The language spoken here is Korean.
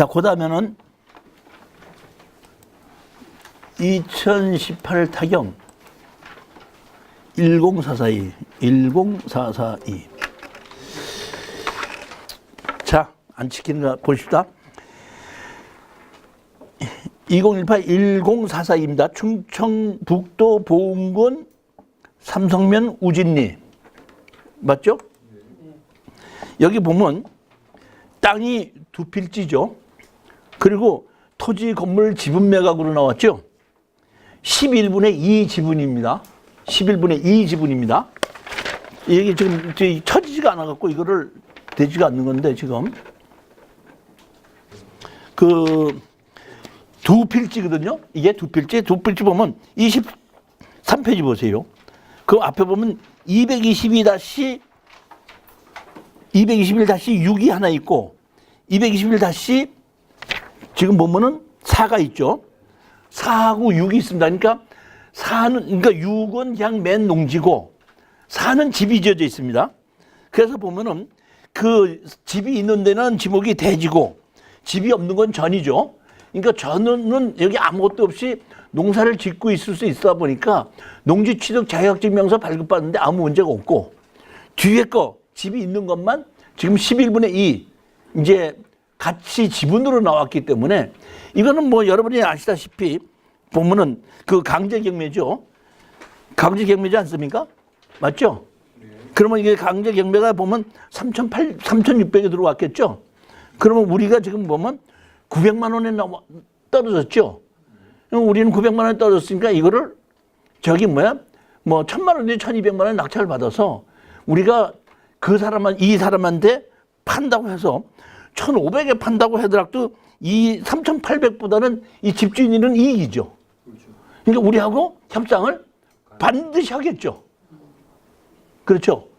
자, 그 다음에는 2018 타경 10442, 10442. 자, 안 지키는가 보십시다. 2018 1044입니다. 충청북도 보은군 삼성면 우진리. 맞죠? 여기 보면 땅이 두 필지죠. 그리고 토지 건물 지분 매각으로 나왔죠. 11분의 2 지분입니다. 11분의 2 지분입니다. 이게 지금 저기 쳐지지가 않아갖고 이거를 되지가 않는 건데 지금 그 두 필지거든요. 이게 두 필지. 두 필지 보면 23페이지 보세요. 그 앞에 보면 222 다시 221-6이 하나 있고 221 다시 지금 보면은 4가 있죠. 4하고 6이 있습니다. 그러니까 4는 그러니까 6은 그냥 맨 농지고 4는 집이 지어져 있습니다. 그래서 보면은 그 집이 있는 데는 지목이 대지고 집이 없는 건 전이죠. 그러니까 전은 여기 아무것도 없이 농사를 짓고 있을 수 있다 보니까 농지 취득 자격증명서 발급받는데 아무 문제가 없고 뒤에 거 집이 있는 것만 지금 11분의 2 이제 같이 지분으로 나왔기 때문에 이거는 뭐 여러분이 아시다시피 보면은 그 강제 경매죠. 강제 경매지 않습니까? 맞죠? 그러면 이게 강제 경매가 보면 3,800, 3,600에 들어왔겠죠? 그러면 우리가 지금 보면 900만 원에 넘어 떨어졌죠? 우리는 900만 원에 떨어졌으니까 이거를 저기 뭐야? 뭐 천만 원에 1200만 원 낙찰 받아서 우리가 그 사람한 이 사람한테 판다고 해서 1500에 판다고 하더라도 이 3800보다는 이 집주인은 이익이죠. 그러니까 우리하고 협상을 반드시 하겠죠. 그렇죠.